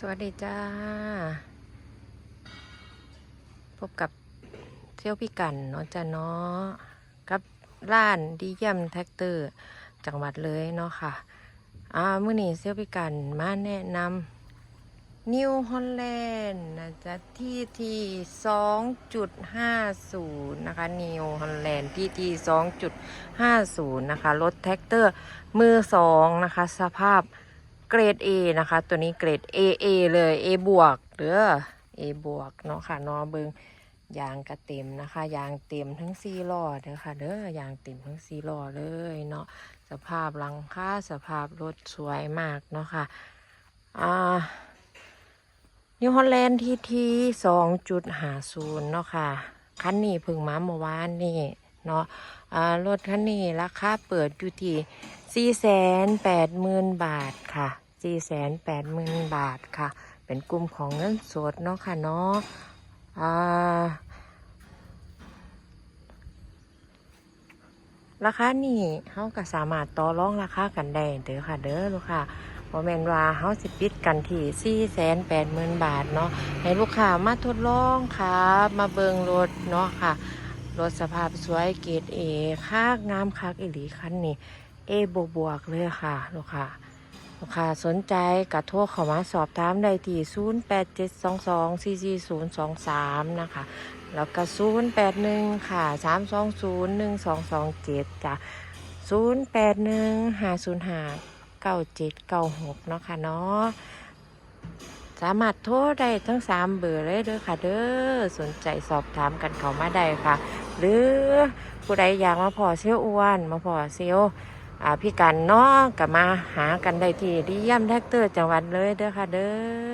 สวัสดีจ้า พบกับเที่ยวพี่กันเนาะจ้าเนาะกับร้านดีเยี่ยมแท็กเตอร์จังหวัดเลยเนาะค่ะอ่ามื่อนี้เที่ยวพี่กันมาแนะนำนิวฮอลแลนด์นะจ๊ะที่ที่สองจุดห้าศูนย์นะคะนิวฮอลแลนด์ที่ที่สองจุดห้าศูนย์นะคะรถแท็กเตอร์มือสองนะคะ สภาพ เกรด A นะคะ ตัวนี้เกรด AA เลย A บวกเด้อ A บวกเนาะค่ะนอเบิงยางกระเต็มนะคะ ยางเต็มทั้งสี่ล้อเด้อค่ะเด้อยางเต็มทั้งสี่ล้อเลยเนาะสภาพหลังคาสภาพรถสวยมากเนาะค่ะอ่านิวฮอลแลนด์ทีทีสองจุดหาศูนย์เนาะค่ะคันนี้พึ่งมาเมื่อวานนี่เนาะรถคันนี้ราคาเปิดอยู่ที่สี่แสนแปดหมื่นบาทค่ะ สี่แสนแปดหมื่นบาทค่ะ เป็นกลุ่มของเงินสดเนาะค่ะเนาะราคานี่เขาก็สามารถต่อรองราคากันได้เด้อค่ะเด้อลูกค้าโมเมนว่าเขาสิปิดกันที่สี่แสนแปดหมื่นบาทเนาะให้ลูกค้ามาทดลองค่ะมาเบิงรถเนาะค่ะ รถสภาพสวยเกรดเอค่างามคักอีหลีคันนี้เอบวกบวกๆเลยค่ะลูกค้า ลูกค้าสนใจกระโทรเข้ามาสอบถามได้ที่ 0 8 7 2 2 4 4 0 2 3 นะคะ แล้วก็ 0 8 1 ค่ะ 3 2 0 1 2 2 7 จ้ะ 0 8 1 5 0 5 9 7 9 6 เนาะค่ะเนาะสามารถโทรได้ทั้ง 3 เบอร์เลยเด้อค่ะเด้อสนใจสอบถามกันเข้ามาได้ค่ะ หรือผู้ใดอยากมาพอเซลอ้วน มาพอเซล พี่กันเนาะกับมาหากันได้ที่ดีเยี่ยมแท็กเตอร์จังหวัดเลยเด้อค่ะเด้อ